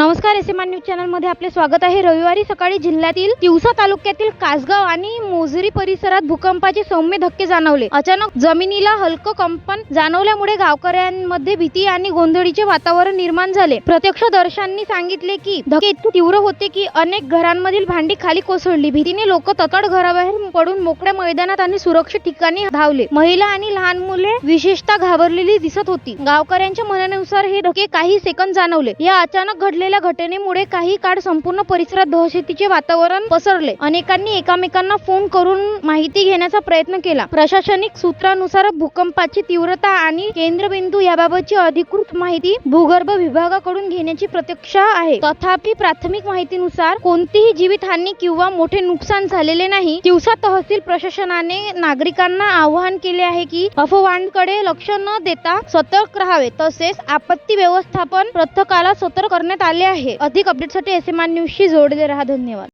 नमस्कार S M news चॅनलमध्ये आपले स्वागत आहे. रविवारी सकाळी जिल्ह्यातील तिवसा तालुक्यातील कासगाव आणि मोजरी परिसरात भूकंपाचे सौम्य धक्के जाणवले. अचानक जमिनीला हलकं कंपन जाणवल्यामुळे गावकऱ्यांमध्ये भीती आणि गोंधळीचे वातावरण निर्माण झाले. प्रत्यक्षदर्शांनी सांगितले की धक्के इतके तीव्र होते की अनेक घरांमधील भांडी खाली कोसळली. भीतीने लोक ततड घराबाहेर पडून मोकळ्या मैदानात आणि सुरक्षित ठिकाणी धावले. महिला आणि लहान मुले विशेषतः घाबरलेली दिसत होती. गावकऱ्यांच्या म्हणण्यानुसार हे धक्के काही सेकंद जाणवले. या अचानक घडले घडलेल्या घटनेमुळे काही काळ संपूर्ण परिसरात दहशतीचे वातावरण पसरले. अनेकांनी एकामेकांना फोन करून माहिती घेण्याचा प्रयत्न केला. प्रशासनिक सूत्रानुसार भूकंपाची तीव्रता आणि केंद्रबिंदू याबाबतची अधिकृत माहिती भूगर्भ विभागाकडून घेण्याची प्रतीक्षा आहे. तथापि प्राथमिक माहितीनुसार कोणतीही जीवितहानी किंवा मोठे नुकसान झालेले नाही. दिवसा तहसील प्रशासनाने नागरिकांना आवाहन केले आहे की अफवांकडे लक्ष न देता सतर्क राहावे. तसेच आपत्ती व्यवस्थापन पथकाला सतर्क करण्यात आले आहे. अधिक अपडेटसाठी एस एम आर न्यूजशी जोडले राहा. धन्यवाद.